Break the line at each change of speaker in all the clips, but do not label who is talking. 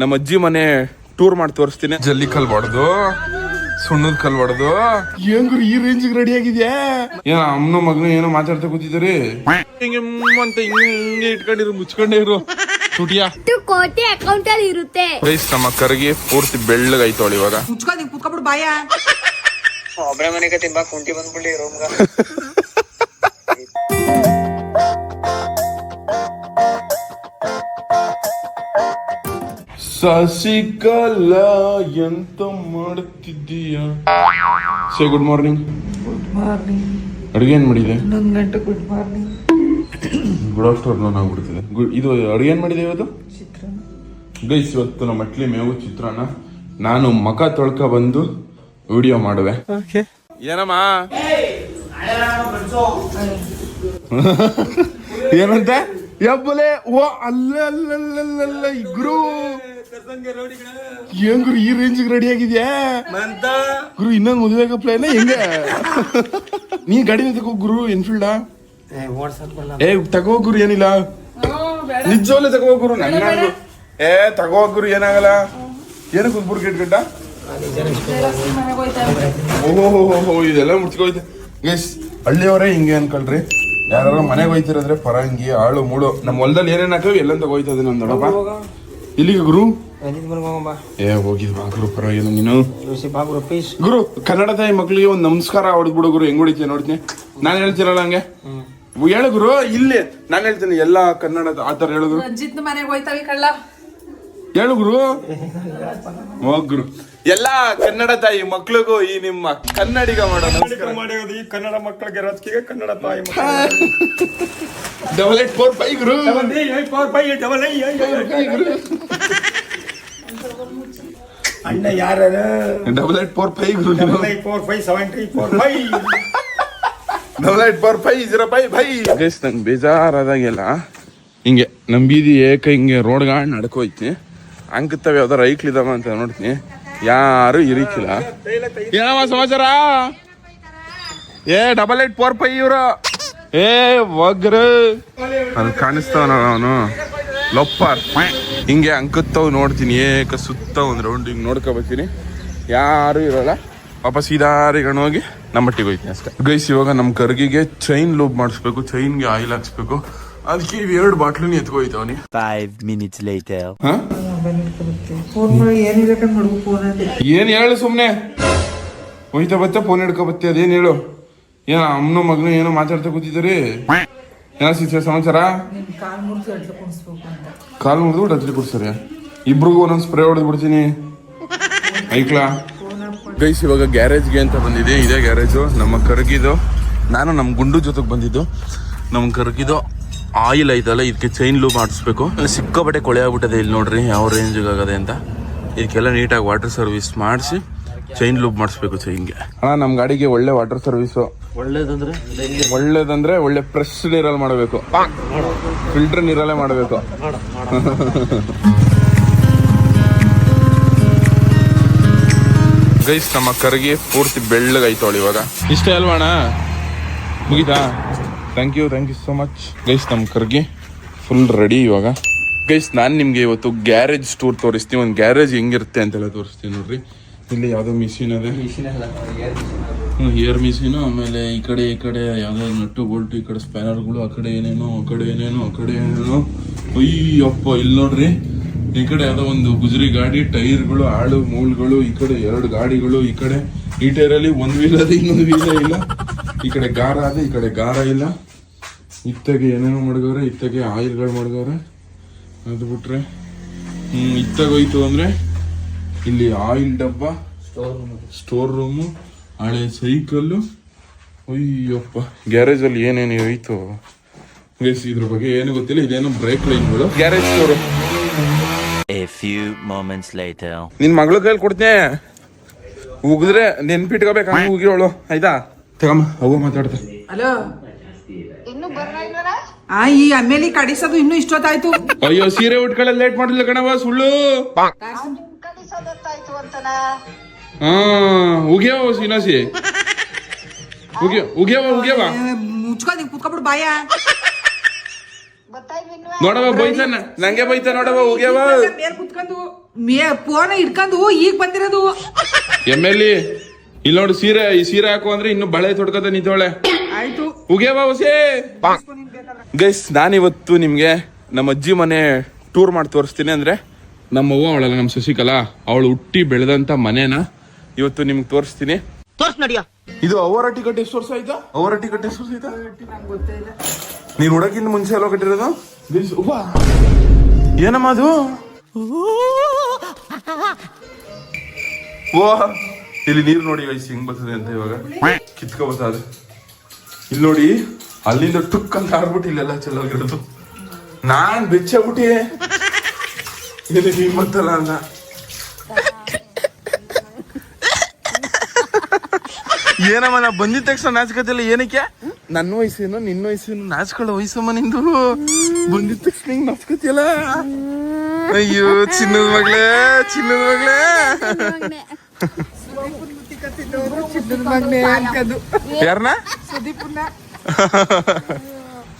ನಮ್ಮ ಅಜ್ಜಿ ಮನೆ ಟೂರ್ ಮಾಡಿ ತೋರಿಸ್ತೀನಿ. ಜಲ್ಲಿ ಕಲ್ ಹೊಡೆದು ಸುಣ್ಣದ ಕಲ್ ಹೊಡೆದು. ಹೆಂಗ್ರಿ ಈ ರೇಂಜ್ ರೆಡಿ ಆಗಿದ್ಯಾ? ಏನ ಅಮ್ಮನ ಮಗನ ಏನೋ ಮಾತಾಡ್ತಾ ಕೂತಿದ್ದಾರೆ? ಹಿಂಗೆ ಅಂತ ಹಿಂಗೆ ಇಟ್ಕೊಂಡಿರು ಮುಚ್ಕೊಂಡೇ ಇರು. ತುಟಿಯಾ.
ಕೋಟಿ ಅಕೌಂಟ್ ಅಲ್ಲಿ ಇರುತ್ತೆ.
ರೈಸ್ ನಮ್ಮ ಕರ್ಗೆ ಪೂರ್ತಿ ಬೆಳ್ಳಗೈತವಳು ಇವಾಗ.
ಮುಚ್ಕೊಂಡ್ ನೀನ್ ಕುತ್ಕೊಬಿಡು ಬಾಯ.
ಒಬ್ಳೆ ಮನೆಗೆ ತಿಂಬಾಕ್ ಕುಂಟಿ ಬಂದ್ಬಿಡಿ ರೂಮ್ಗ
ಸಸಿಕಲಾ ಎಂತ ಮಾಡುತ್ತಿದ್ದೀಯ say good morning good morning ಅಡುಗೆ ಏನ್ ಮಾಡಿದೆ?
ಗಂಟೆ ಗುಡ್ ಮಾರ್ನಿಂಗ್
ಗುಡ್ ಆಫ್ಟರ್ನೂನ್ ಆಗ್ಬಿಡ್ತಿದೆ. ಇದು ಅಡುಗೆ ಏನ್ ಮಾಡಿದೆ ಇವತ್ತು? ಗೈಸ್ ಇವತ್ತು ನಮ್ಮ ಮಟ್ಲಿ ಮೇವು ಚಿತ್ರಾನ್ನ. ನಾನು ಮಕ ತೊಳ್ಕ ಬಂದು ವಿಡಿಯೋ ಮಾಡುವೆ. ಏನಮ್ಮ? ಏನಂತೆ? ಯಬ್ಬಲೆ ಓ ಅಲ್ಲ ಅಲ್ಲ ಅಲ್ಲ ಏನ್ ಗುರು ಈ ರೇಂಜ್ ರೆಡಿ ಆಗಿದ್ಯಾ? ಗುರು ಇನ್ನೊಂದು ಮದುವೆ ಪ್ಲಾನ್ ಹೆಂಗ? ನೀ ಗಾಡಿ ತಗೋ ಗುರು ಎನ್ಫೀಲ್ಡಾ? ಏ ತಗೋ ಗುರು ಏನಿಲ್ಲ? ನಿಜವಲ್ಲೇ ತಗೋ ಗುರು ನನ್ನ ಏ ತಗೋ ಗುರು ಏನಾಗಲ್ಲ? ಏನು ಕುದ್ಬಿಡ್ ಗಿಟ್ ಗಿಡ್ಡ ಓಹೋ ಇದೆಲ್ಲ ಮುಚ್ಕೋಯ್ತು. ಗೈಸ್ ಹಳ್ಳಿಯವರೇ ಹಿಂಗೆ ಅನ್ಕೊಳ್ರಿ. ಯಾರು ಮನೆಗೆ ಹೋಯ್ತಿರೋದ್ರೆ ಪರಂಗಿ ಆಳು ಮೂಳು. ನಮ್ಮ ಹೊಲದಲ್ಲಿ ಏನೇನು ಹಾಕೋ ಎಲ್ಲ ತಗೋಯ್ತದೆ ನಮ್ ದೊಡ್ಡಪ್ಪ ಇಲ್ಲಿಗೆ ಗುರು. ಏ ಹೋಗಿದ್ ಬಾ ಗುರು ಪರವಾಗಿಲ್ಲ ನೀನು. ಗುರು ಕನ್ನಡ ತಾಯಿ ಮಕ್ಳಿಗೆ ನಮಸ್ಕಾರ ನಮಸ್ಕಾರ ಹೊಡೆದ್ಬಿಡು ಗುರು ಹೆಂಗ್ ಹೊಡಿತೀನಿ ನೋಡ್ತೀನಿ? ನಾನು ಹೇಳ್ತೀನಲ್ಲ ಹಂಗೆ? ಹೇಳು ಗುರು ಇಲ್ಲಿ ನಾನು ಹೇಳ್ತೀನಿ ಎಲ್ಲಾ ಕನ್ನಡ ಆತರ ಹೇಳು ಗುರು.
ಮನೆಗೆ ಹೋಯ್ತಾವೆ ಕಳ್ಳ.
ಹೇಳು ಗುರು. ಹೋಗ್ ಗುರು. ಎಲ್ಲಾ ಕನ್ನಡ ತಾಯಿ ಮಕ್ಳಿಗೂ ಈ ನಿಮ್ಮ ಕನ್ನಡಿಗ
ಮಾಡಿರೋದು ಈ ಕನ್ನಡ ಮಕ್ಕಳಿಗೆ ರಾಜಕೀಯ ಕನ್ನಡ ತಾಯಿ
ಡಬಲ್ ಏಟ್ ಫೋರ್ ಫೈವ್ ಗುರು. ಡಬಲ್ ಏಟ್ ಫೋರ್ ಫೈವ್ ಗುರು.
Four five seven three four five
double eight four five zero five five guys ನಂಗೆ ಬೇಜಾರಾದಾಗೆಲ್ಲ ಹಿಂಗೆ ನಮ್ಮ ಬೀದಿ ಏಕ ಹಿಂಗೆ ರೋಡ್ ಗಾಡ್ ನಡ್ಕೋಯ್ತೀನಿ ಅಂಕತ್ತವೆ ಯಾವ್ದಾರ ಐಕ್ಲಿದಾವ ಅಂತ ನೋಡ್ತೀನಿ ಯಾರು ಇರಿಕಿಲ್ಲ ಏನಮ್ಮ ಸಮಾಚಾರ ಏ ಡಬಲ್ ಏಟ್ ಫೋರ್ ಫೈವ್ ಇವ್ರು ಏ ಒಗ್ರ ಅಲ್ಲಿ ಕಾಣಿಸ್ತಾವನ ಅವನು ಲೊಪ್ಪಾರ್. ಹಿಂಗೆ ಅಂಕತ್ತವ್ ನೋಡ್ತೀನಿ ಏಕ ಸುತ್ತ ಒಂದು ರೌಂಡ್ ಹಿಂಗೆ ನೋಡ್ಕೊ ಬರ್ತೀನಿ. ಯಾರು ಇರಲ್ಲ. ವಾಪಸ್ ಹೋಗಿ ನಮ್ಮ ಮಟ್ಟಿಗೆ ಹೋಯ್ತೀನಿ ಅಷ್ಟೇ. ಗೈಸ್ ಇವಾಗ ನಮ್ಮ ಕರ್ಗಿಗೆ ಚೈನ್ ಲೂಪ್ ಮಾಡಿಸ್ಬೇಕು ಚೈನ್ಗೆ ಆಯಿಲ್ ಹಾಕ್ಸ್ಬೇಕು. ಅದಕ್ಕೆ ಇವ್ ಎರಡು ಬಾಟ್ಲು ಎತ್ಕೋಯ್ತವನಿ.
ಫೈವ್ ಮಿನಿಟ್ಸ್ ಅಂತ
ಏನ್ ಹೇಳು ಸುಮ್ನೆ? ಹೋಯ್ತಾ ಬತ್ತೆ ಫೋನ್ ಹಿಡ್ಕೊ ಬತ್ತೆ ಅದೇನ್ ಹೇಳು? ಏನ ಅಮ್ಮನ ಮಗನು ಏನೋ ಮಾತಾಡ್ತಾ ಕೂತಿದ್ದೀರಿ? ಏನೋ ಸಿಚ ಸಮಾಚಾರ?
ಕಾಲ್ ಮುರಿದು
ಡಚ್ಚಿ ಕೊಡ್ಸರಿ. ಇಬ್ರಿಗೂ ಒಂದೊಂದು ಸ್ಪ್ರೇ ಹೊಡೆದು ಬಿಡ್ತೀನಿ. ಐಕ್ಲಾ? ಗೈಸ್ ಇವಾಗ ಗ್ಯಾರೇಜ್ಗೆ ಅಂತ ಬಂದಿದೆ. ಇದೇ ಗ್ಯಾರೇಜು. ನಮ್ಮ ಕರಗಿದು. ನಾನು ನಮ್ಮ ಗುಂಡು ಜೊತೆಗೆ ಬಂದಿದ್ದು. ನಮ್ಮ ಕರಗಿದು ಆಯಿಲ್ ಐತಲ್ಲ ಇದಕ್ಕೆ ಚೈನ್ ಲೂ ಮಾಡಿಸ್ಬೇಕು. ಸಿಕ್ಕಾಪಟ್ಟೆ ಕೊಳೆ ಆಗ್ಬಿಟ್ಟದೆ ಇಲ್ಲಿ ನೋಡ್ರಿ ಯಾವ ರೇಂಜಿಗೆ ಆಗದೆ ಅಂತ. ಇದಕ್ಕೆಲ್ಲ ನೀಟಾಗಿ ವಾಟರ್ ಸರ್ವಿಸ್ ಮಾಡಿಸಿ ಚೈನ್ ಲೂಪ್ ಮಾಡಿಸ್ಬೇಕು ಚೈನ್ಗೆ ಅಣ್ಣ ನಮ್ಮ ಗಾಡಿಗೆ ಒಳ್ಳೆ ವಾಟರ್ ಸರ್ವಿಸು
ಒಳ್ಳೇದಂದ್ರೆ?
ಒಳ್ಳೇದಂದ್ರೆ ಒಳ್ಳೆ ಫ್ರೆಶ್ ನೀರಲ್ಲಿ ಮಾಡಬೇಕು. ಫಿಲ್ಟರ್ ನೀರಲ್ಲೇ ಮಾಡಬೇಕು. ಗೈಸ್ ನಮ್ಮ ಕರ್ಗಿ ಪೂರ್ತಿ ಬೆಳ್ಳಗೈತವಳು ಇವಾಗ. ಇಷ್ಟೇ ಅಲ್ವಾಣ ಮುಗಿತಾ? Thank you thank you so much guys ನಮ್ಮ ಕರ್ಗಿ ಫುಲ್ ರೆಡಿ ಇವಾಗ. ಗೈಸ್ ನಾನು ನಿಮಗೆ ಇವತ್ತು ಗ್ಯಾರೇಜ್ ಸ್ಟೋರ್ ತೋರಿಸ್ತೀನಿ. ಒಂದು ಗ್ಯಾರೇಜ್ ಹೆಂಗಿರುತ್ತೆ ಅಂತೆಲ್ಲ ತೋರಿಸ್ತೀನಿ ನೋಡ್ರಿ. ಇಲ್ಲಿ ಯಾವುದೋ ಮಿಷಿನ್ ಅದೇ ಏರ್ ಮಿಷಿನು ಆಮೇಲೆ ಈ ಕಡೆ ಈ ಕಡೆ ಯಾವುದೋ ನಟ್ಟು ಬೋಲ್ಟು ಈ ಕಡೆ ಸ್ಪ್ಯಾನರ್ಗಳು ಆ ಕಡೆ ಏನೇನೋ ಆ ಕಡೆ ಏನೇನೋ ಆ ಕಡೆ ಏನೇನೋ. ಅಯ್ಯಪ್ಪ ಇಲ್ಲಿ ನೋಡ್ರಿ. ಈ ಕಡೆ ಯಾವುದೋ ಒಂದು ಗುಜರಿ ಗಾಡಿ ಟೈರ್ಗಳು ಆಳು ಮೂಳ್ಗಳು ಈ ಕಡೆ ಎರಡು ಗಾಡಿಗಳು ಈ ಕಡೆ ಈ ಟೈರಲ್ಲಿ ಒಂದು ವೀಲ್ ಅದ ಇನ್ನೊಂದು ವೀಲ ಇಲ್ಲ. ಈ ಕಡೆ ಗಾರ ಅದ ಈ ಕಡೆ ಗಾರ ಇಲ್ಲ. ಇತ್ತಗೆ ಏನೇನೋ ಮಾಡ್ಗವ್ರೆ ಇತ್ತಗೆ ಆಯಿಲ್ಗಳು ಮಾಡ್ಗವ್ರೆ. ಅದು ಬಿಟ್ರೆ ಇತ್ತಾಗೋಯ್ತು ಅಂದ್ರೆ ಇಲ್ಲಿ ಆಯಿಲ್ ಡಬ್ಬ ಸ್ಟೋರ್ ರೂಮು ಹಳೆ ಸೈಕಲ್ಲು? ಅಯ್ಯಪ್ಪ. ಗ್ಯಾರೇಜ್ ಅಲ್ಲಿ ಏನೇನು ಹೋಯ್ತು? ಗೈಸ್ ಇದ್ರ ಬಗ್ಗೆ ಏನು ಗೊತ್ತಿಲ್ಲ. ಇದೇನು brake ಲೈನ್ಗಳು garage store
A few moments later.
ನಿನ್ ಮಗಳ ಕೈಲಿ ಕೊಡ್ತೀನಿ. ಉಗಿದ್ರೆ ನೆನ್ಪಿಟ್ಕೋಬೇಕು ಹಂಗೆ ಉಗಿರೋಳು ಆಯ್ತಾ? ತಗಮ್ಮ ಅವು ಮಾತಾಡ್ತಾ
ಹಲೋ. ಆ ಈ ಆಮೇಲೆ ಕಡಿಸೋದು ಇನ್ನೂ ಇಷ್ಟೊತ್ತಾಯ್ತು.
ಅಯ್ಯೋ ಸೀರೆ ಉಟ್ಕೊಳ್ಳಲ್ಲ ಲೇಟ್ ಮಾಡಿಲ್ಲ ಕಣವ ಸುಳ್ಳು. ಉಗ್ಯಾವ ಸೀನಾಸಿ ಉಗ್ಯ ಉಗ್ಯಾವ ಉಗ್ಯಾವ?
ಏ, ಮುಚ್ಕೊ ಬಾಯಾ ಕುತ್ಕೊಬಿಡು ಬಾಯ.
ನೋಡವ ಬೈತಾನ. ನಂಗೆ ಬೈತ ನೋಡವ ಹೋಗ್ಯವ
ಮೇಲ್ ಕುತ್ಕೊಂಡು ಮೇ ಫೋನ್ ಇಟ್ಕೊಂಡು ಈಗ ಬಂದಿರೋದು.
ಎಂ ಎಲ್ ಇಲ್ಲಿ ನೋಡು ಸೀರೆ ಈ ಸೀರೆ ಹಾಕು ಅಂದ್ರೆ ಇನ್ನು ಬಳೆ ತೊಡ್ಕತ ನಿಂತವಳೆ.
ಆಯ್ತು.
ಉಗ್ಯವ ಹೊಸೇ. ಗೈಸ್ ನಾನಿವತ್ತು ನಿಮ್ಗೆ ನಮ್ಮ ಅಜ್ಜಿ ಮನೆ ಟೂರ್ ಮಾಡಿ ತೋರಿಸ್ತೀನಿ ಅಂದ್ರೆ ನಮ್ಮ ಅವ್ವ ಅವಳಲ್ಲ ನಮ್ಮ ಶಶಿಕಲಾ. ಅವಳು ಹುಟ್ಟಿ ಬೆಳೆದಂತ ಮನೇನ ಇವತ್ತು ನಿಮ್ಗೆ ತೋರಿಸ್ತೀನಿ. ಇದು ಅವರ ಟಿಕೆಟ್ ಎಷ್ಟು ವರ್ಷ ಆಯ್ತಾ? ಅವರ ಟಿಕೆಟ್ ಎಷ್ಟು ವರ್ಷ ಆಯ್ತಾ? ನೀನ್ ಹುಡಕಿಂದ ಮುಂಚೆ ಎಲ್ಲ ಕಟ್ಟಿರೋದು? ಏನಮ್ಮ ಅದು ಓ ಇಲ್ಲಿ ನೀರು ನೋಡಿ ವಯಸ್ಸು ಹಿಂಗ್ ಬರ್ತದೆ ಅಂತ ಇವಾಗ. ಕಿತ್ಕೊ ಬರ್ತದೆ ಇಲ್ಲಿ ನೋಡಿ ಅಲ್ಲಿಂದ ಟುಕ್ ಅಂತ ಆಡ್ಬಿಟ್ಟು ಇಲ್ಲೆಲ್ಲ ಚೆಲ್ಲೋಗಿರೋದು. ನಾನ್ ಬೆಚ್ಚಬಿಟ್ಟಿ ಇಲ್ಲಿ ನೀನ್ ಬರ್ತಲ್ಲ ಅಂತ ಏನಮ್ಮ ನಾ ಬಂದಿದ ತಕ್ಷಣ ನಾಚ್ಕೋತಿಲ್ಲ ಏನಕ್ಕೆ? ನನ್ನ ವಯಸ್ಸೇನು ನಿನ್ನ ವಯಸ್ಸೇನು ನಾಚ್ಕೊಳ್ಳೋ ವಯಸ್ಸಮ್ಮ ನಿಂದು? ಬಂದಿದ ತಕ್ಷಣ ಹಿಂಗ್ ನಾಚ್ಕೋತಿಲ್ಲ ಅಯ್ಯೋ ಚಿನ್ನದ ಮಗಳೇ ಚಿನ್ನದ ಮಗಳೇ. ಯಾರನ್ನ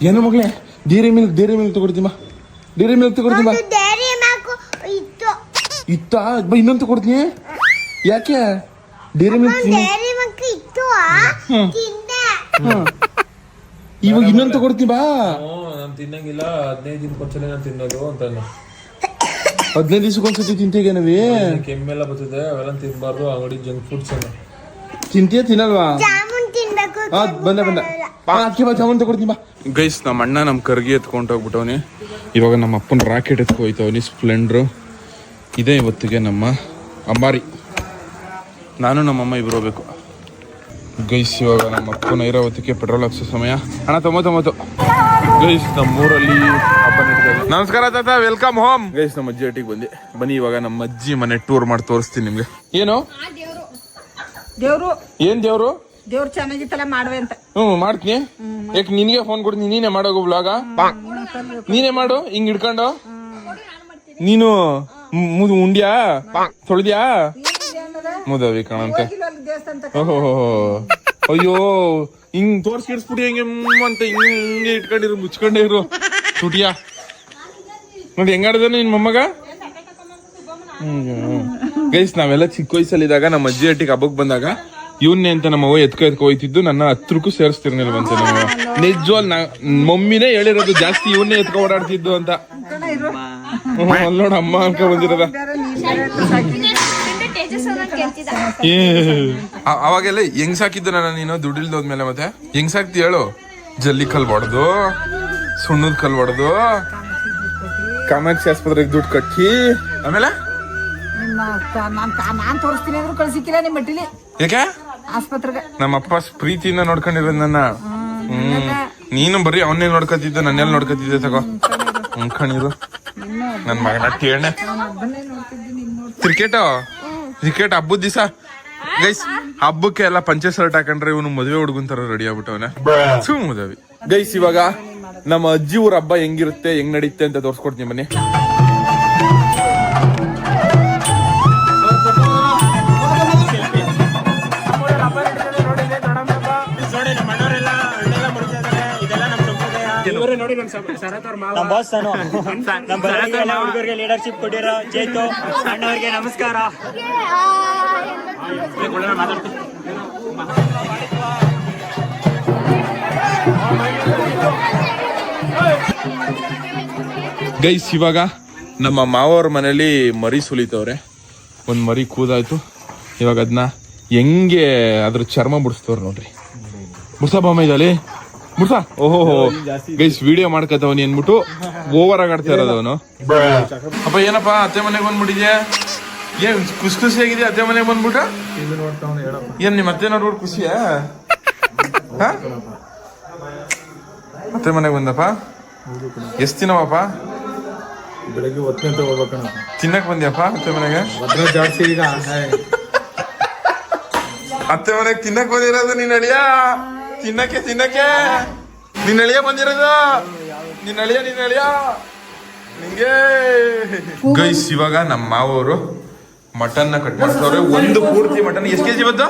ಏನು ಮಗಳೇ? ಡೇರಿ ಮಿಲ್ಕ್ ಡೇರಿ ಮಿಲ್ಕ್ ತಗೊಡ್ತೀಮ ಡೇರಿ ಮಿಲ್ಕ್ ತಗೊಡ್ತೀಮ
ಇತ್ತು.
ಇತ್ತ? ಬಾ ಇನ್ನೊಂದು ತಗೊಡ್ತೀನಿ. ಯಾಕೆ? ಡೇರಿ ಮಿಲ್ಕ್ ತಿನ್ನು
ಡೈರಿ ಮ್ಯಾಕ್ ಇತ್ತು ತಿಂದೆ
ಇವಾಗ ಇನ್ನೊಂದು ತಗೊಡ್ತೀನಿ ಬಾ.
ನಾನು ತಿನ್ನಂಗಿಲ್ಲ. ಹದಿನೈದು ಕೊಚ್ಚಲೇ ನಾನು ತಿನ್ನೋದು ಅಂತ
ಹದಿನೈದು ದಿವಸಕ್ಕೊಂದ್ಸತಿ ತಿಂತೀಗೇನವಿ
ಕೆಮ್ಮೆಲ್ಲ ಬರ್ತದೆ ಅವೆಲ್ಲ ತಿನ್ಬಾರ್ದು ಅಂಗಡಿ ಜಂಕ್ ಫುಡ್ಸ್ ಎಲ್ಲ.
ತಿಂತೀಯ ತಿನ್ನಲ್ವಾ?
ಜಾಮೂನ್
ಬಂದೆ ಬಾ ಗೈಸ್ ನಮ್ಮ ಅಣ್ಣ ನಮ್ಮ ಕರ್ಗಿ ಎತ್ಕೊಂಡು ಹೋಗ್ಬಿಟ್ಟವನಿ. ಇವಾಗ ನಮ್ಮ ಅಪ್ಪನ ರಾಕೆಟ್ ಎತ್ಕೊ ಹೋಯ್ತವನಿ ಸ್ಪ್ಲೆಂಡ್ರು. ಇದೇ ಇವತ್ತಿಗೆ ನಮ್ಮ ಅಂಬಾರಿ. ನಾನು ನಮ್ಮಮ್ಮ ಇಬ್ಬರು ಹೋಗ್ಬೇಕು. ಗೈಸ್ ಇವಾಗ ನಮ್ಮ ಅಪ್ಪನ ಐರಾವತಿಗೆ ಪೆಟ್ರೋಲ್ ಹಾಕ್ಸೋ ಸಮಯ. ಅಣ್ಣ ತೊಂಬತ್ತೊಂಬತ್ತು ಗೈಸ್ ನಮ್ಮೂರಲ್ಲಿ ಹಬ್ಬ ನಡೀತಾ ಇದೆ. ನಮಸ್ಕಾರ ತಾತ ವೆಲ್ಕಮ್ ಹೋಮ್. ಗೈಸ್ ನಮ್ಮ ಅಜ್ಜಿ ಒಟ್ಟಿಗೆ ಬಂದೆ ಬನ್ನಿ ಇವಾಗ ನಮ್ಮ ಅಜ್ಜಿ ಮನೆ ಟೂರ್ ಮಾಡಿ ತೋರಿಸ್ತೀನಿ ನಿಮ್ಗೆ. ಏನು?
ದೇವ್ರು.
ಏನ್ ದೇವ್ರು?
ದೇವ್ರು ಚೆನ್ನಾಗಿತ್ತಲ್ಲ ಮಾಡುವೆ ಅಂತ.
ಹ್ಮ್ ಮಾಡ್ತೀನಿ. ಯಾಕೆ ನಿನ್ಗೆ ಫೋನ್ ಕೊಡ್ತೀನಿ. ನೀನೇ ಮಾಡೋಗು ಬ್ಲಾಗ ನೀನೇ ಮಾಡು ಹಿಂಗ್ ಹಿಡ್ಕೊಂಡು. ನೀನು ಉಂಡ್ಯಾ? ತೊಳ್ದ್ಯಾ? ಮುದವಿ ಕಣಂತೆ.
ದೇವಸ್ಥಾನ
ಓಹೋ ಅಯ್ಯೋ ಹಿಂಗ್ ತೋರ್ಸ್ಕಿಡ್ಸ್ಬಿಡಿ ಹೆಂಗೆ ಅಂತ ಹಿಂಗ್ ಇಟ್ಕೊಂಡಿರು ಮುಚ್ಕೊಂಡೇ ಇರು ತುಟಿಯಾ. ನೋಡಿ ಹೆಂಗಾಡ್ದ ನಿನ್ ಮೊಮ್ಮಗ? ಗೈಸ್ ನಾವೆಲ್ಲ ಚಿಕ್ಕ ವಯಸ್ಸಲ್ಲಿದ್ದಾಗ ನಮ್ಮ ಅಜ್ಜಿ ಅಟ್ಟಿಗೆ ಹಬ್ಬಕ್ಕೆ ಬಂದಾಗ ಇವನ್ನೇ ಅಂತ ನಮ್ಮ ಅವ್ವ ಎತ್ಕೊ ಎತ್ಕೊ ಹೋಯ್ತಿದ್ದು ನನ್ನ ಹತ್ರಕ್ಕೂ ಸೇರಿಸ್ತಿರ್ನಿಲ್ವಂತೆ ನಮ್ಮ ನಿಜವಲ್ ನಾ ಮಮ್ಮಿನೇ ಹೇಳಿರೋದು ಜಾಸ್ತಿ ಇವನ್ನೇ ಎತ್ಕೊ ಓಡಾಡ್ತಿದ್ದು ಅಂತ. ಅಲ್ಲೋಡ ನೋಡು ಅಮ್ಮ ಅನ್ಕೊ ಬಂದಿರೋದ. ಅವಾಗೆಲ್ಲ ಹೆಂಗ್ ಸಾಕಿದ್ದು ನನ್ನ ನೀನು ದುಡ್ಡಿಲ್ದೋದ್ಮೇಲೆ ಮತ್ತೆ? ಹೆಂಗ್ ಸಾಕ್ತಿ ಹೇಳು? ಜಲ್ಲಿ ಕಲ್ ಹೊಡೆದು ಸುಣ್ಣದ ಕಲ್ ಹೊಡೆದು ಕಾಮಾಕ್ಷಿ ಆಸ್ಪತ್ರೆಗೆ ದುಡ್ಡು ಕಟ್ಟಿ. ಆಮೇಲೆ?
ನಿಮ್ಮ ನಾನ್ ನಾನ್ ತೋರಿಸ್ತೀನಿ ಅಂದ್ರು ಕಳ್ಸಿಕ್ಕಿಲ್ಲ ನಿಮ್ಮ ಮಟ್ಟಿಲಿ.
ಯಾಕೆ?
ಆಸ್ಪತ್ರೆಗೆ.
ನಮ್ಮಪ್ಪ ಪ್ರೀತಿಯಿಂದ ನೋಡ್ಕೊಂಡಿರ ನನ್ನ. ಹ್ಮ್ ನೀನು ಬರೀ ಅವನ್ನೇ ನೋಡ್ಕೊತಿದ್ದ ನನ್ನೆಲ್ಲ ನೋಡ್ಕೊತಿದ್ದೆ ತಗೋ. ಹ್ಮ್ ನನ್ನ ನನ್ ಮಗನ ಕೇಳ ಕ್ರಿಕೆಟ್? ಕ್ರಿಕೆಟ್ ಹಬ್ಬದ ದಿವಸ? ಗೈಸ್ ಹಬ್ಬಕ್ಕೆ ಎಲ್ಲ ಪಂಚೆ ಶರ್ಟ್ ಹಾಕೊಂಡ್ರೆ ಇವನು ಮದುವೆ ಹುಡುಗನ್ ತರ ರೆಡಿ ಆಗ್ಬಿಟ್ಟವನೆ. ಮದುವೆ ಗೈಸ್ ಇವಾಗ ನಮ್ಮ ಅಜ್ಜಿ ಊರ ಹಬ್ಬ ಹೆಂಗಿರುತ್ತೆ ಹೆಂಗ್ ನಡೀತೆ ಅಂತ ತೋರಿಸ್ಕೊಡ್ತೀನಿ ಬನ್ನಿ.
ನಮ್ಮ ಬಾಸ್ ನಮ್ಮ ಹುಡುಗರಿಗೆ ಲೀಡರ್ಶಿಪ್ ಕೊಟ್ಟಿರೋ ಚೇತು ಅಣ್ಣವ್ರಿಗೆ ನಮಸ್ಕಾರ.
ಗೈಸ್ ಇವಾಗ ನಮ್ಮ ಮಾವವ್ರ ಮನೇಲಿ ಮರಿ ಸುಲಿತವ್ರೆ. ಒಂದು ಮರಿ ಕೂದಾಯ್ತು. ಇವಾಗ ಅದನ್ನ ಹೆಂಗೆ ಅದ್ರ ಚರ್ಮ ಬಿಡಿಸ್ತವ್ರ ನೋಡ್ರಿ. ಮುಡ್ಸಾ ಬಾಮ ಇದಲ್ಲಿ ಮುಡ್ಸಾ ಓಹೋ. ಗೈಸ್ ವಿಡಿಯೋ ಮಾಡ್ಕತವನಿ ಅನ್ಬಿಟ್ಟು ಓವರ್ ಆಗಾಡ್ತಾ ಇರೋದವನು ಇರೋದು ಅವನು. ಅಪ್ಪ ಏನಪ್ಪ ಅತ್ತೆ ಮನೆಗೆ ಬಂದ್ಬಿಟ್ಟಿದ್ಯಾ? ಏನ್ ಖುಷಿ ಖುಷಿ ಆಗಿದೆ ಅತ್ತೆ ಮನೆಗೆ ಬಂದ್ಬಿಟ್ಟು ಏನ್ ನಿಮ್ಮ ಅತ್ತೆ ನೋಡ್ಬಿಟ್ಟು ಖುಷಿಯಾ? ಅತ್ತೆ ಮನೆಗೆ ಬಂದಪ್ಪ? ಎಷ್ಟ್ ದಿನವಪ್ಪ?
ಬೆಳಗ್ಗೆ ಹೋಗ್ಬೇಕಣ
ತಿನ್ನಕ್ ಬಂದ್ಯಪ್ಪ ಅತ್ತೆ ಮನೆಗೆ?
ಜಾಸ್ತಿ ಈಗ
ಅತ್ತೆ ಮನೆಗೆ ತಿನ್ನಕ್ ಬಂದಿರೋದು ನೀನ್ ಅಳಿಯ? ತಿನ್ನಕ್ಕೆ ತಿನ್ನಕ್ಕೆ. ನಿನ್ನ ಅಳಿಯ ಬಂದಿರೋದು. ನಿನ್ನ ಅಳಿಯ ನಿನ್ ಅಳಿಯ. ನಿಂಗೆ. ಗೈಸ್ ಇವಾಗ ನಮ್ಮ ಮಾವರು ಮಟನ್ನ ಕಟ್ ಮಾಡ್ತಾವ್ರೆ ಒಂದು ಪೂರ್ತಿ ಮಟನ್. ಎಷ್ಟು ಕೆಜಿ ಬಂತು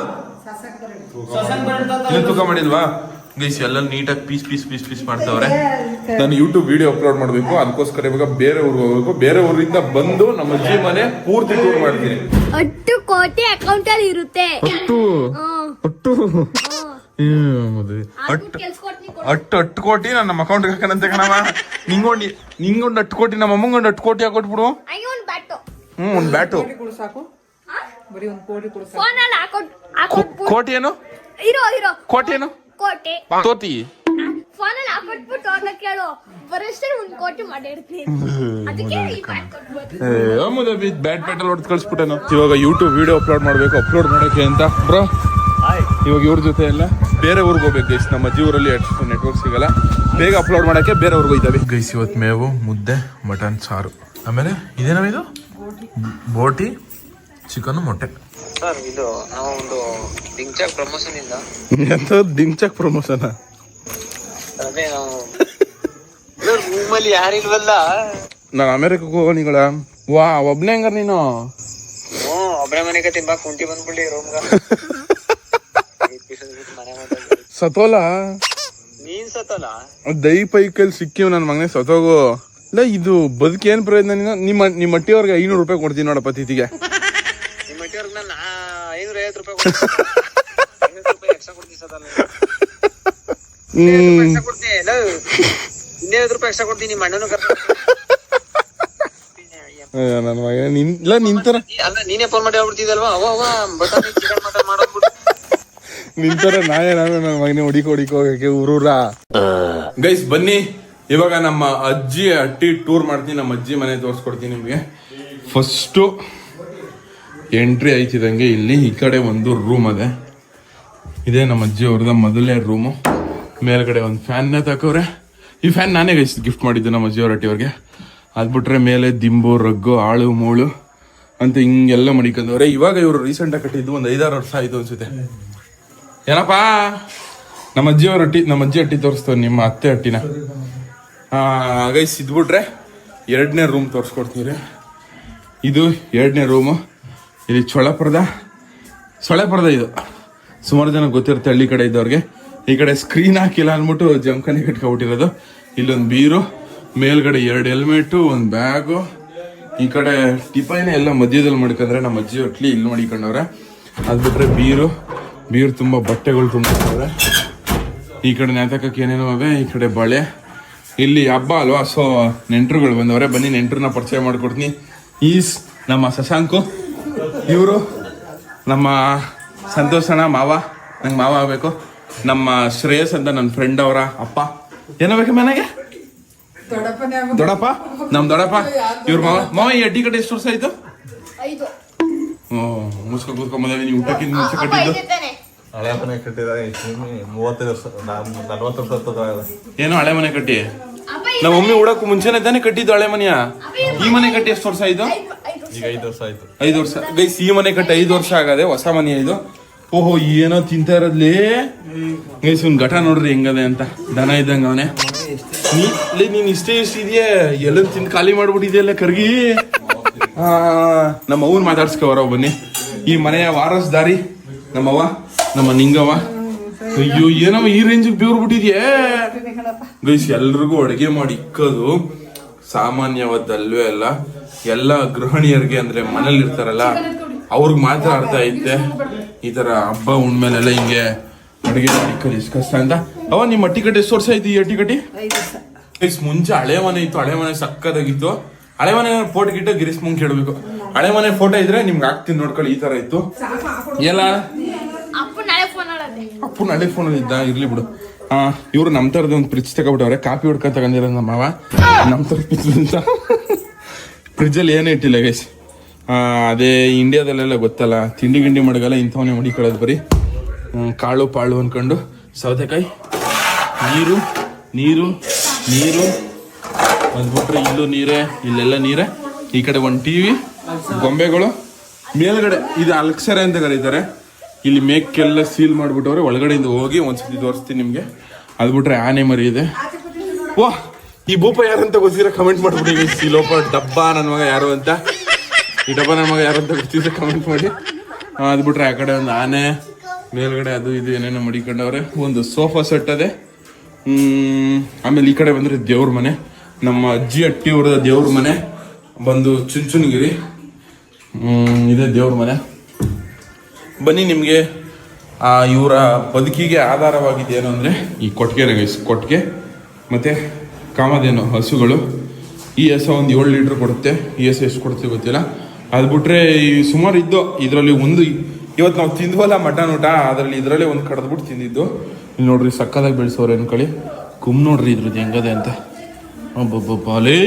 ಇನ್ನು ತೂಕ ಮಾಡಿಲ್ವಾ? ಗೈಸ್ ಎಲ್ಲ ನೀಟಾಗಿ ಪೀಸ್ ಪೀಸ್ ಪೀಸ್ ಪೀಸ್ ಮಾಡ್ತಾವ್ರೆ. ನಾನು ಯೂಟ್ಯೂಬ್ ವಿಡಿಯೋ ಅಪ್ಲೋಡ್ ಮಾಡಬೇಕು. ಅದಕ್ಕೋಸ್ಕರ ಇವಾಗ ಬೇರೆ ಊರಿಗೆ ಹೋಗ್ಬೇಕು. ಬೇರೆ ಊರಿಂದ ಬಂದು ನಮ್ಮ ಅಜ್ಜಿ ಮನೆ ಪೂರ್ತಿ ಟೂರ್ ಮಾಡ್ತೀನಿ.
ಹತ್ತು ಕೋಟಿ ಅಕೌಂಟ್ ಅಲ್ಲಿ ಇರುತ್ತೆ.
ಅಟ್ಟು ಅಟ್ಟು ಅಟ್ಟು ಅಟ್ಟು ಅಟ್ಟು ಕೋಟಿ ನನ್ನ ನಮ್ಮ ಅಕೌಂಟ್ ಹಾಕನಂತೆ ಕಣವ ನಿಂಗೊಂದು ನಿಂಗೊಂದು ಅಟ್ಟು ಕೋಟಿ ನಮ್ಮ ಅಮ್ಮಂಗೊಂದು ಅಟ್ಟು ಕೋಟಿ ಹಾಕೊಟ್ಬಿಡು.
ಹ್ಞೂ ಒಂದು ಬ್ಯಾಟು.
ಕೋಟಿ ಕೊಡು ಸಾಕು.
ಫೋನ್ ಅಲ್ಲಿ ಹಾಕೊಟ್ ಹಾಕೊಟ್ಬಿಟ್ಟು
ಕೋಟಿ ಏನು?
ಇರೋ ಇರೋ.
ಕೋಟಿ ಏನು?
ಕೋಟಿ.
ತೋತಿ.
ಫೋನ್ ಅಲ್ಲಿ ಹಾಕೊಟ್ಬಿಟ್ಟು ಅವ್ರನ್ನ ಕೇಳು. ಬರೋಷ್ಟೇ ಒಂದು ಕೋಟಿ ಮಾಡಿರ್ತೀನಿ. ಅದಕ್ಕೆ ಈ ಬ್ಯಾಟ್
ಬ್ಯಾಟಲ್ ಹೊಡೆದು ಕಳಿಸ್ಬಿಟ್ಟೆನು. ಇವಾಗ ಯೂಟ್ಯೂಬ್ ವಿಡಿಯೋ ಅಪ್ಲೋಡ್ ಮಾಡಬೇಕು ಅಪ್ಲೋಡ್ ಮಾಡೋಕೆ ಅಂತ. ಬ್ರೋ ಇವಾಗ ಇವ್ರ ಜೊತೆ ಎಲ್ಲ ಬೇರೆ ಊರಿಗೆ ಹೋಗ್ಬೇಕು ಗೈಸ್ ನಮ್ಮ ಜೀವರಲ್ಲಿ ನೆಟ್ವರ್ಕ್ ಸಿಗಲ್ಲ. ಬೇಗ ಅಪ್ಲೋಡ್ ಮಾಡೋಕ್ಕೆ ಬೇರೆ ಊರಿಗೆ ಹೋಗ್ತಾವೆ ಗೈಸ್ ಇವತ್ತು ಮೇವು ಮುದ್ದೆ ಮಟನ್ ಸಾರು. ಆಮೇಲೆ ಇದೇನವ ಇದು? ಬೋಟಿ ಚಿಕನ್ ಮೊಟ್ಟೆ.
ಸರ್ ಇದು ನಾವು ಒಂದು ದಿಂಗ್ಚಾಕ್ ಪ್ರಮೋಷನ್ ಇಂದ.
ಎಂತ ದಿಂಚಕ್ ಪ್ರಮೋಷನ್
ಅದೇ ನಾವು ರೂಮಲ್ಲಿ ಯಾರಿಲ್ವಲ್ಲ
ನಾನು ಅಮೆರಿಕಕ್ಕೆ ಹೋಗೋಣಿಗಳ ವಾ ಒಬ್ನೇ ಹಂಗಾರ ನೀನು.
ಹ್ಞೂ ಒಬ್ಬರೇ ಮನೆಗೆ ತಿಂಬಾ ಕುಂಟಿ ಬಂದ್ಬಿಡಿ ರೂಮ್ಗ.
ಸತೋಲ?
ನೀನ್ ಸತ್ತಲ್ಲ
ದೈ ಪೈಕಲ್ ಸಿಕ್ಕಿವ್ ನನ್ನ ಮಗನೇ ಸತೋಗು. ಇಲ್ಲ ಇದು ಬದುಕಿ ಏನ್ ಪ್ರಯೋಜನ ನೀನು? ನಿಮ್ಮ ನಿಮ್ಮ ಮಟ್ಟಿಯವ್ರಿಗೆ ಐನೂರು ರೂಪಾಯಿ ಕೊಡ್ತೀನಿ ನೋಡಪ್ಪ ತಿಥಿಗೆ.
ನಿಮ್ಮ ಮಟ್ಟಿಯವ್ರಿಗೆ ನಾನು ಐನೂರ ಐವತ್ತು ರೂಪಾಯಿ ರೂಪಾಯಿ ಎಕ್ಸ್ಟ್ರಾ ಕೊಡ್ತೀನಿ ಸತ್ತಲ್ಲ
ಹ್ಮ್
ಕೊಡ್ತೀನಿ. ಇನ್ನೈವತ್ತು ರೂಪಾಯಿ ಎಕ್ಸ್ಟ್ರಾ ಕೊಡ್ತೀನಿ ನಿಮ್ಮ ಅಣ್ಣನೂ ಕರ್ಕೊಂಡು
ನನ್ನ ಮಗ ನಿನ್ ಇಲ್ಲ ನಿಂತರ
ಅಲ್ಲ ನೀನೇ ಫೋನ್ ಮಾಡಿ ಹೇಳ್ಬಿಡ್ತಿದ್ದಲ್ವಾ ಅವ ಅವ ಬಟಾಣಿ ಚಿಕನ್ ಮಟನ್ ಮಾಡೋದ್ಬಿಟ್ಟು.
ನಿಂತರ ನಾನೇ ನಾನು ನನ್ನ ಮಗನೇ ಹುಡಿಕೋ ಹುಡಿಕೋ ಹೋಗಕ್ಕೆ ಊರೂರ ಗೈಸ್ ಬನ್ನಿ. ಇವಾಗ ನಮ್ಮ ಅಜ್ಜಿ ಅಟ್ಟಿ ಟೂರ್ ಮಾಡ್ತೀನಿ. ನಮ್ಮ ಅಜ್ಜಿ ಮನೆ ತೋರಿಸ್ಕೊಡ್ತೀನಿ ನಿಮಗೆ. ಫಸ್ಟು ಎಂಟ್ರಿ ಆಯ್ತಿದಂಗೆ ಇಲ್ಲಿ. ಈ ಕಡೆ ಒಂದು ರೂಮ್ ಅದೇ. ಇದೇ ನಮ್ಮ ಅಜ್ಜಿ ಅವ್ರದ ಮೊದಲನೇ ರೂಮು ಮೇಲ್ಗಡೆ ಒಂದು ಫ್ಯಾನ್ನ ತಕೋರೆ ಈ ಫ್ಯಾನ್ ನಾನೇ ಗೈಸ್ ಗಿಫ್ಟ್ ಮಾಡಿದ್ದೆ ನಮ್ಮ ಅಜ್ಜಿ ಅವ್ರ ಅಟ್ಟಿಯವ್ರಿಗೆ ಅದು ಬಿಟ್ರೆ ಮೇಲೆ ದಿಂಬು, ರಗ್ಗು, ಆಳು, ಮೂಳು ಅಂತ ಹಿಂಗೆಲ್ಲ ಮಡಿಕೊಂಡವ್ರೆ. ಇವಾಗ ಇವರು ರೀಸೆಂಟಾಗಿ ಕಟ್ಟಿದ್ದು ಒಂದು ಐದಾರು ವರ್ಷ ಆಯಿತು ಅನ್ಸುತ್ತೆ. ಏನಪ್ಪಾ? ನಮ್ಮ ಅಜ್ಜಿ ಅವ್ರ ಅಟ್ಟಿ, ನಮ್ಮ ಅಜ್ಜಿ ಅಟ್ಟಿ ತೋರಿಸ್ತೇವೆ ನಿಮ್ಮ ಅತ್ತೆ ಹಟ್ಟಿನ ಗೈಸ್ ಇದ್ಬಿಟ್ರೆ ಎರಡನೇ ರೂಮ್ ತೋರಿಸ್ಕೊಡ್ತೀವಿ ರೀ ಇದು ಎರಡನೇ ರೂಮು ಇಲ್ಲಿ ಚೊಳಪುರದ, ಸೊಳೆಪುರದ ಇದು. ಸುಮಾರು ಜನ ಗೊತ್ತಿರುತ್ತೆ ಹಳ್ಳಿ ಕಡೆ ಇದ್ದವ್ರಿಗೆ. ಈ ಕಡೆ ಸ್ಕ್ರೀನ್ ಹಾಕಿಲ್ಲ ಅಂದ್ಬಿಟ್ಟು ಜಮ್ಖಾನೆ ಕಟ್ಕೊಬಿಟ್ಟಿರೋದು. ಇಲ್ಲೊಂದು ಬೀರು, ಮೇಲ್ಗಡೆ ಎರಡು ಹೆಲ್ಮೆಟು ಒಂದು ಬ್ಯಾಗು ಈ ಕಡೆ ಟಿಪಾಯಿನ ಎಲ್ಲ ಮಧ್ಯದಲ್ಲಿ ಮಾಡ್ಕೊಂಡ್ರೆ ನಮ್ಮ ಅಜ್ಜಿ ಹೊಟ್ಲಿ ಇಲ್ಲಿ ಮಾಡಿಕೊಂಡವ್ರೆ ಅದು ಬಿಟ್ಟರೆ ಬೀರು ಬೀರು ತುಂಬ ಬಟ್ಟೆಗಳು ತುಂಬಿಕೊಂಡವ್ರೆ ಈ ಕಡೆ ನೇತಕಕ್ಕೆ ಏನೇನೋ ಅವೆ ಈ ಕಡೆ ಬಳೆ. ಇಲ್ಲಿ ಹಬ್ಬ ಅಲ್ವಾ? ಸೊ ನೆಂಟರುಗಳು ಬಂದವರೇ ಬನ್ನಿ ನೆಂಟ್ರನ್ನ ಪರಿಚಯ ಮಾಡಿಕೊಡ್ತೀನಿ. ಈಸ್ ನಮ್ಮ ಶಶಾಂಕು ಇವರು ನಮ್ಮ ಸಂತೋಷಣ ಮಾವ. ನಂಗೆ ಮಾವ ಆಗಬೇಕು. ನಮ್ಮ ಶ್ರೇಯಸ್ ಅಂತ ನನ್ನ ಫ್ರೆಂಡ್ ಅವರ ಅಪ್ಪ. ಏನಾಗಬೇಕು ಮನೆಗೆ?
ದೊಡಪ್ಪ ನಮ್ಮ
ದೊಡ್ಡಪ್ಪ? ಇವ್ರ ಮಾವ ಮಾವ ಈ ಅಡ್ಡಿ ಕಡೆ ಎಷ್ಟು ವರ್ಷ ಆಯ್ತು? ಮುಸ್ಕೊ ಕೂತ್ಕೊಂಬಂದ್ರೆ ನೀವು ಊಟಕ್ಕಿಂತ ಮುಂಚೆ ಕಟ್ಟಿದ್ದು?
ಹಳೆ ಮನೆ ಕಟ್ಟಿದ ಮೂವತ್ತೈದು ವರ್ಷ ನಲ್ವತ್ತು ವರ್ಷ ಹತ್ತದ
ಏನೋ ಹಳೆ ಮನೆ ಕಟ್ಟಿ? ನಮ್ಮ ಮಮ್ಮಿ ಉಡಕ್ ಮುಂಚೆನೆ ತಾನೇ ಕಟ್ಟಿದ್ದು ಹಳೆ ಮನೆಯ? ಈ ಮನೆ ಕಟ್ಟಿ ಎಷ್ಟು ವರ್ಷ ಆಯ್ತು?
ಈಗ ಐದು ವರ್ಷ ಆಯ್ತು.
ಐದು ವರ್ಷ. ಗೈಸ್ ಈ ಮನೆ ಕಟ್ಟಿ ಐದು ವರ್ಷ ಆಗದೆ ಹೊಸ ಮನೆ ಇದು. ಓಹೋ ಏನೋ ತಿಂತಾ ಇರೋದ್ಲಿ? ಗೈಸ್ ಒಂದ್ ಘಟ ನೋಡ್ರಿ ಹೆಂಗದೆ ಅಂತ. ದನ ಇದ್ದಂಗ ಅವನೇ ನೀನ್ ಇಷ್ಟೇ ಇಷ್ಟ ಇದೆಯಾ? ಎಲ್ಲ ತಿಂದು ಖಾಲಿ ಮಾಡ್ಬಿಟ್ಟಿದೆಯಲ್ಲ ಕರ್ಗಿ? ನಮ್ಮ ಅವ್ವನ್ ಮಾತಾಡ್ಸ್ಕೊವರ ಬನ್ನಿ. ಈ ಮನೆಯ ವಾರಸ್ದಾರಿ ನಮ್ಮವ್ವ ನಮ್ಮ ನಿಂಗವ್ವ. ಅಯ್ಯೋ ಏನಮ್ಮ ಈ ರೇಂಜ್ ಬೇವ್ರು ಬಿಟ್ಟಿದ್ಯೇ? ಗೈಸ್ ಎಲ್ರಿಗೂ ಅಡುಗೆ ಮಾಡಿ ಇಕ್ಕೋದು. ಸಾಮಾನ್ಯವಾದಲ್ವೇ ಅಲ್ಲ ಎಲ್ಲ ಗೃಹಿಣಿಯರಿಗೆ ಅಂದ್ರೆ ಮನೇಲಿ ಇರ್ತಾರಲ್ಲ ಅವ್ರಿಗೆ ಮಾತ್ರ ಅರ್ಥ ಐತೆ. ಈ ತರ ಹಬ್ಬ ಉಣ್ಮೇಲೆಲ್ಲ ಹಿಂಗೆ ಅಡುಗೆ ಮಾಡಿ ಕಷ್ಟ ಅಂತ. ಅವ ನಿಮ್ಮ ಟಿಕೆಟ್ ಎಷ್ಟು ವರ್ಷ ಐತಿ ಈ ಅಟ್ಟಿಕಟ್ಟಿ ಗೈಸ್ ಮುಂಚೆ ಹಳೆ ಮನೆ ಇತ್ತು ಹಳೆ ಮನೆ ಸಕ್ಕದಾಗಿತ್ತು ಹಳೆ ಮನೆ ಫೋಟೋ ಗಿಟ್ಟ ಗಿರೀಶ್ ಮುಂಗ್ ಕೇಳಬೇಕು ಹಳೆ ಮನೆ ಫೋಟೋ ಇದ್ರೆ ನಿಮ್ಗೆ ಆಗ್ತೀನಿ ನೋಡ್ಕೊಳ್ಳಿ ಈ ತರ ಇತ್ತು. ಎಲ್ಲ?
ಅಪ್ಪನ ಹಳೆ ಫೋನ್
ಇದ್ದ ಇರ್ಲಿ ಬಿಡು. ಹಾ ಇವ್ರು ನಮ್ಮ ತರದ ಒಂದು ಫ್ರಿಜ್ ತಗೊಬಿಟ್ಟವ್ರೆ ಕಾಫಿ ಹುಡ್ಕ ತಗೊಂಡಿರ ನಮ್ಮ ಮಾವ. ನಮ್ಮ ತರ ಫ್ರಿಜ್ ಅಂತ ಫ್ರಿಜ್ಜಲ್ಲಿ ಏನೇ ಇಟ್ಟಿಲ್ಲ ಗೈಸ್ ಅದೇ ಇಂಡಿಯಾದಲ್ಲೆಲ್ಲ ಗೊತ್ತಲ್ಲ ತಿಂಡಿ ಗಿಂಡಿ ಮಡಗಲ್ಲ ಇಂಥವನ್ನೇ ಮಡಿಕೊಳ್ಳೋದು ಬರೀ. ಕಾಳು ಪಾಳು ಅನ್ಕೊಂಡು ಸೌತೆಕಾಯಿ ನೀರು ನೀರು ನೀರು. ಅದ್ಬಿಟ್ರೆ ಇಲ್ಲೂ ನೀರೇ, ಇಲ್ಲೆಲ್ಲ ನೀರೇ. ಈ ಕಡೆ ಒಂದು ಟಿ ವಿ ಗೊಂಬೆಗಳು. ಮೇಲ್ಗಡೆ ಇದು ಅಲ್ಕ್ಸರೆ ಅಂತ ಕರೀತಾರೆ. ಇಲ್ಲಿ ಮೇಕೆಲ್ಲ ಸೀಲ್ ಮಾಡಿಬಿಟ್ಟವ್ರೆ, ಒಳಗಡೆಯಿಂದ ಹೋಗಿ ಒಂದ್ಸತಿ ತೋರಿಸ್ತೀನಿ ನಿಮಗೆ. ಅದು ಬಿಟ್ರೆ ಆನೆ ಮರಿ ಇದೆ. ಓ, ಈ ಭೂಪ ಯಾರಂತ ಗೊತ್ತಿದ್ರೆ ಕಮೆಂಟ್ ಮಾಡಿಬಿಟ್ಟು ಈ ಲೋಪ ಡಬ್ಬ ನನ್ನ ಮಗ ಯಾರು ಅಂತ. ಈ ಡಬ್ಬ ನನ್ನ ಮಗ ಯಾರು ಅಂತ ಗೊತ್ತಿದ್ರೆ ಕಮೆಂಟ್ ಮಾಡಿ. ಅದ್ಬಿಟ್ರೆ ಅದು ಬಿಟ್ರೆ ಆ ಕಡೆ ಒಂದು ಆನೆ, ಮೇಲ್ಗಡೆ ಅದು ಇದು ಏನೇನೋ ಮಡಿಕೊಂಡವ್ರೆ. ಒಂದು ಸೋಫಾ ಸೆಟ್ ಅದೇ. ಆಮೇಲೆ ಈ ಕಡೆ ಬಂದ್ರೆ ದೇವ್ರ ಮನೆ. ನಮ್ಮ ಅಜ್ಜಿ ಅಟ್ಟಿ ಹೊಡೆದ ದೇವ್ರ ಮನೆ. ಬಂದು ಚುಂಚುನಗಿರಿ. ಇದೆ ದೇವ್ರ ಮನೆ. ಬನ್ನಿ ನಿಮಗೆ, ಆ, ಇವರ ಬದುಕಿಗೆ ಆಧಾರವಾಗಿದ್ದೇನು ಅಂದರೆ ಈ ಕೊಟ್ಟಿಗೆ ಗೈಸ್ ಕೊಟ್ಟಿಗೆ ಮತ್ತು ಕಾಮಧೇನು ಹಸುಗಳು. ಈ ಹಸು ಒಂದು ಏಳು ಲೀಟ್ರ್ ಕೊಡುತ್ತೆ. ಈ ಹಸ ಎಷ್ಟು ಕೊಡುತ್ತೆ ಗೊತ್ತಿಲ್ಲ. ಅದು ಬಿಟ್ಟರೆ ಈ ಸುಮಾರು ಇದ್ದು, ಇದರಲ್ಲಿ ಒಂದು ಇವತ್ತು ನಾವು ತಿಂದ್ವಲ್ಲ ಮಟನ್ ಊಟ, ಅದರಲ್ಲಿ ಇದರಲ್ಲೇ ಒಂದು ಕಡ್ದ್ಬಿಟ್ಟು ತಿಂದಿದ್ದು. ಇಲ್ಲಿ ನೋಡ್ರಿ ಸಕ್ಕದಾಗಿ ಬೆಳೆಸೋರು ಅನ್ಕೊಳ್ಳಿ ಕುಮ್ ನೋಡ್ರಿ ಇದ್ರದ್ದು ಹೆಂಗದೆ ಅಂತ. ಅಬ್ಬಬ್ಬಬ್ಬಾಲೇ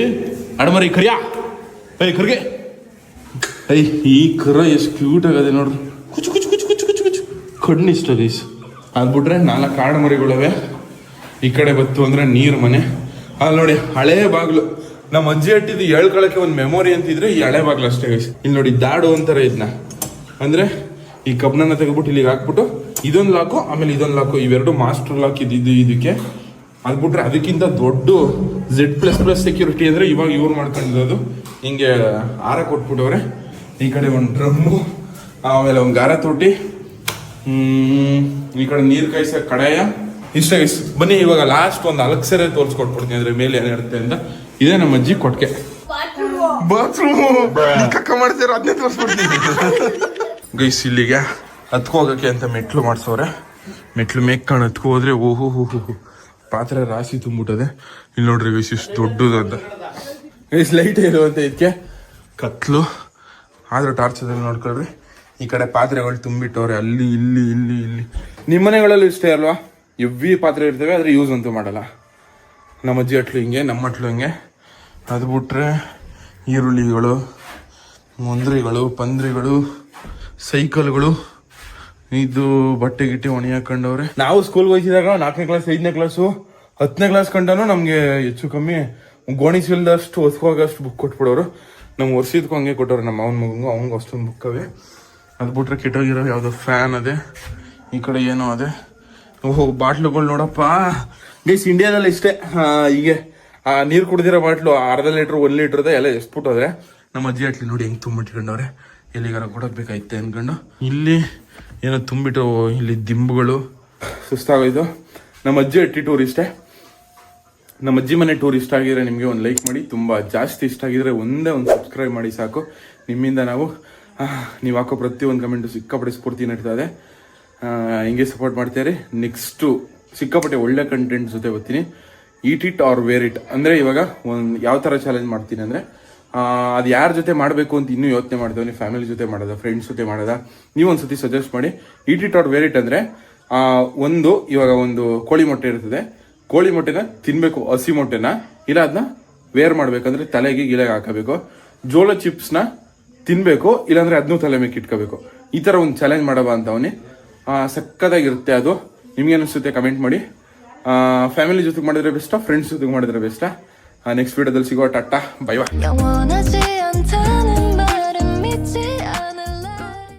ಅಡಮರಿ ಕರಿಯಾ. ಏಯ್ ಕರ್ಗೆ. ಐ ಈ ಕರ ಎಷ್ಟು ಕ್ಯೂಟ್ ಆಗದೆ ನೋಡ್ರಿ. ಕುಚು ಕುಚು ಕುಚು ಕುಚು ಕುಚು ಕುಚು. ಕಣ್ಣು ಇಷ್ಟ ಅದ್ಬಿಟ್ರೆ ನಾಲ್ಕು ಆಡು ಮರಿಗಳವೆ ಈ ಕಡೆ ಬತ್ತು ಅಂದ್ರೆ ನೀರು ಮನೆ. ಅಲ್ಲಿ ನೋಡಿ, ಹಳೆ ಬಾಗ್ಲು. ನಮ್ಮ ಅಜ್ಜಿ ಹಟ್ಟಿದ್ದು ಹೇಳ್ಕೊಳಕ್ಕೆ ಒಂದು ಮೆಮೊರಿ ಅಂತಿದ್ರೆ ಈ ಹಳೆ ಬಾಗಿಲು ಅಷ್ಟೇ ಗೈಸ್ ಇಲ್ಲಿ ನೋಡಿ, ದಾಡು ಅಂತಾರೆ ಇದನ್ನ ಅಂದ್ರೆ ಈ ಕಬ್ಬನ ತೆಗೆದ್ಬಿಟ್ಟು ಇಲ್ಲಿಗೆ ಹಾಕ್ಬಿಟ್ಟು ಇದೊಂದು ಲಾಕು ಆಮೇಲೆ ಇದೊಂದು ಲಾಕು ಇವೆರಡು ಮಾಸ್ಟರ್ ಲಾಕ್ ಇದ್ದಿದ್ದು ಇದಕ್ಕೆ. ಅದ್ಬಿಟ್ರೆ ಅದಕ್ಕಿಂತ ದೊಡ್ಡ ಝೆಡ್ ಪ್ಲಸ್ ಪ್ಲಸ್ ಸೆಕ್ಯೂರಿಟಿ ಅಂದರೆ ಇವಾಗ ಇವ್ರು ಮಾಡ್ಕೊಂಡಿರೋದು. ಹಿಂಗೆ ಹಾರ ಕೊಟ್ಬಿಟ್ಟವ್ರೆ. ಈ ಕಡೆ ಒಂದು ಡ್ರಮ್ಮು ಆಮೇಲೆ ಒಂದು ಗಾರ ತೊಟ್ಟಿ. ಹ್ಮ್ ಈ ಕಡೆ ನೀರು ಕಾಯಿಸೋ ಕಡಾಯ. ಇಷ್ಟ ಇಷ್ಟ. ಬನ್ನಿ ಇವಾಗ ಲಾಸ್ಟ್ ಒಂದು ಅಲಕ್ಸರೆ ತೋರಿಸ್ಕೊಟ್ಬಿಡ್ತೀನಿ ಅದ್ರ ಮೇಲೆ ಏನಿರುತ್ತೆ ಅಂತ. ಇದೇ ನಮ್ಮ ಅಜ್ಜಿ ಕೊಟ್ಕೆ ಬಾತ್ರೂಮ್ ಕಕ್ಕ ಮಾಡ್ತೀರ ಅದನ್ನೇ ತೋರಿಸ್ಬಿಡ್ತೀನಿ ಗೈಸ್ ಇಲ್ಲಿಗೆ ಹತ್ಕೋಗಕ್ಕೆ ಅಂತ ಮೆಟ್ಲು ಮಾಡ್ಸವ್ರೆ. ಮೆಟ್ಲು ಮೇಕ್ ಹತ್ಕೊ ಹೋದ್ರೆ ಓಹೋ ಹೋ ಹೋ ಹೋ. ಪಾತ್ರೆ ರಾಶಿ ತುಂಬಿಟ್ಟದೆ ಇಲ್ಲಿ ನೋಡ್ರಿ ಗೈಸ್ ಇಷ್ಟು ದೊಡ್ಡದು ಅಂತ ಲೈಟ್ ಇರುವಂತ ಇದಕ್ಕೆ ಕತ್ಲು. ಆದ್ರೂ ಟಾರ್ಚದಲ್ಲಿ ನೋಡ್ಕೊಳ್ರಿ. ಈ ಕಡೆ ಪಾತ್ರೆಗಳು ತುಂಬಿಟ್ಟವ್ರೆ, ಅಲ್ಲಿ, ಇಲ್ಲಿ ಇಲ್ಲಿ ಇಲ್ಲಿ. ನಿಮ್ಮ ಮನೆಗಳಲ್ಲೂ ಇಷ್ಟೇ ಅಲ್ವಾ? ಎವ್ವಿ ಪಾತ್ರೆ ಇರ್ತವೆ, ಆದ್ರೆ ಯೂಸ್ ಅಂತೂ ಮಾಡಲ್ಲ. ನಮ್ಮ ಅಜ್ಜಿ ಅಟ್ಲು ಹಿಂಗೆ, ನಮ್ಮ ಅಟ್ಲು ಹಿಂಗೆ. ಅದು ಬಿಟ್ರೆ ಈರುಳ್ಳಿಗಳು, ಮುಂದ್ರಿಗಳು, ಪಂದ್ರಿಗಳು ಸೈಕಲ್ಗಳು ಇದು ಬಟ್ಟೆ ಗಿಟ್ಟೆ ಒಣಗಿ ಹಾಕೊಂಡವ್ರೆ ನಾವು ಸ್ಕೂಲ್ ವಯಸ್ಸಿದಾಗ ನಾಲ್ಕನೇ ಕ್ಲಾಸ್ ಐದನೇ ಕ್ಲಾಸು ಹತ್ತನೇ ಕ್ಲಾಸ್ ಕಂಡನು ನಮಗೆ ಹೆಚ್ಚು ಕಮ್ಮಿ ಗೋಣಿಸಿಲ್ದಷ್ಟು ಹೊಸ್ಕೋಗಷ್ಟು ಬುಕ್ ಕೊಟ್ಬಿಡೋರು. ನಮ್ಗೆ ವರ್ಷದಕ್ಕೂ ಹಂಗೆ ಕೊಟ್ಟವ್ರು ನಮ್ಮ ಅವನ ಮಗಂಗೂ ಅವ್ನಿಗೆ ಅಷ್ಟೊಂದು ಬುಕ್ ಅವೆ. ಅದು ಬಿಟ್ರೆ ಕೆಟ್ಟೋಗಿರೋ ಯಾವುದೋ ಫ್ಯಾನ್ ಅದೇ. ಈ ಕಡೆ ಏನೋ ಅದೇ. ಓಹೋ ಬಾಟ್ಲುಗಳು ನೋಡಪ್ಪ. ಗೈಸ್ ಇಂಡಿಯಾದಲ್ಲಿ ಇಷ್ಟೇ. ಹೀಗೆ ಆ ನೀರು ಕುಡ್ದಿರೋ ಬಾಟ್ಲು ಅರ್ಧ ಲೀಟ್ರ್ ಒಂದು ಲೀಟ್ರದ ಎಲ್ಲ ಎಸ್ಬಿಟ್ಟೋದ್ರೆ ನಮ್ಮ ಅಜ್ಜಿ ಅಟ್ಲಿ ನೋಡಿ ಹೆಂಗೆ ತುಂಬಿಟ್ಕೊಂಡವ್ರೆ. ಎಲ್ಲಿಗಾರ ಕೊಡೋಗ್ಬೇಕಾಯ್ತೆ ಅನ್ಕೊಂಡು ಇಲ್ಲಿ ಏನೋ ತುಂಬಿಟ್ಟು ಇಲ್ಲಿ ದಿಂಬುಗಳು. ಸುಸ್ತಾಗೋಯ್ತು. ನಮ್ಮ ಅಜ್ಜಿ ಅಟ್ಟಿ ಟೂರ್ ಇಷ್ಟೇ. ನಮ್ಮ ಅಜ್ಜಿ ಮನೆ ಟೂರ್ ಇಷ್ಟ ಆಗಿದ್ರೆ ನಿಮಗೆ ಒಂದು ಲೈಕ್ ಮಾಡಿ. ತುಂಬ ಜಾಸ್ತಿ ಇಷ್ಟ ಆಗಿದ್ರೆ ಒಂದೇ ಒಂದು ಸಬ್ಸ್ಕ್ರೈಬ್ ಮಾಡಿ ಸಾಕು. ನಿಮ್ಮಿಂದ ನಾವು ನೀವು ಹಾಕೋ ಪ್ರತಿಯೊಂದು ಕಮೆಂಟು ಸಿಕ್ಕಾಪಟ್ಟೆ ಸ್ಫೂರ್ತಿ ನಡೀತಾ ಇದೆ. ಹಿಂಗೆ ಸಪೋರ್ಟ್ ಮಾಡ್ತಾರೆ ನೆಕ್ಸ್ಟು ಸಿಕ್ಕಾಪಟ್ಟೆ ಒಳ್ಳೆ ಕಂಟೆಂಟ್ ಜೊತೆ ಬರ್ತೀನಿ. Eat it or wear it ಅಂದರೆ ಇವಾಗ ಒಂದು ಯಾವ ಥರ ಚಾಲೆಂಜ್ ಮಾಡ್ತೀನಿ ಅಂದರೆ ಅದು ಯಾರ ಜೊತೆ ಮಾಡಬೇಕು ಅಂತ ಇನ್ನೂ ಯೋಚನೆ ಮಾಡ್ತೇವೆ ಫ್ಯಾಮಿಲಿ ಜೊತೆ ಮಾಡೋದ ಫ್ರೆಂಡ್ಸ್ ಜೊತೆ ಮಾಡೋದ, ನೀವು ಒಂದ್ಸತಿ ಸಜೆಸ್ಟ್ ಮಾಡಿ. Eat it out wear it ಅಂದರೆ ಒಂದು, ಇವಾಗ ಒಂದು ಕೋಳಿ ಮೊಟ್ಟೆ ಇರ್ತದೆ. ಕೋಳಿ ಮೊಟ್ಟೆನ ತಿನ್ಬೇಕು, ಹಸಿ ಮೊಟ್ಟೆನ. ಇಲ್ಲ ಅದನ್ನ ವೇರ್ ಮಾಡ್ಬೇಕಂದ್ರೆ ತಲೆಗೆ ಗಿಲೆಗೆ ಹಾಕಬೇಕು. ಜೋಳ ಚಿಪ್ಸ್ನ ತಿನ್ಬೇಕು, ಇಲ್ಲಾಂದ್ರೆ ಅದನ್ನೂ ತಲೆ ಮೇಲೆ ಇಟ್ಕೋಬೇಕು ಈ ತರ ಒಂದು ಚಾಲೆಂಜ್ ಮಾಡಬಾ ಅಂತ ಅವನಿ ಸಕ್ಕದಾಗಿರುತ್ತೆ ಅದು. ನಿಮ್ಗೆ ಅನಿಸುತ್ತೆ ಕಮೆಂಟ್ ಮಾಡಿ. ಫ್ಯಾಮಿಲಿ ಜೊತೆಗೆ ಮಾಡಿದ್ರೆ ಬೆಸ್ಟಾ ಫ್ರೆಂಡ್ಸ್ ಜೊತೆಗೆ ಮಾಡಿದ್ರೆ ಬೆಸ್ಟಾ ನೆಕ್ಸ್ಟ್ ವಿಡಿಯೋದಲ್ಲಿ ಸಿಗೋ ಟಾಟಾ ಬೈ
ಬೈ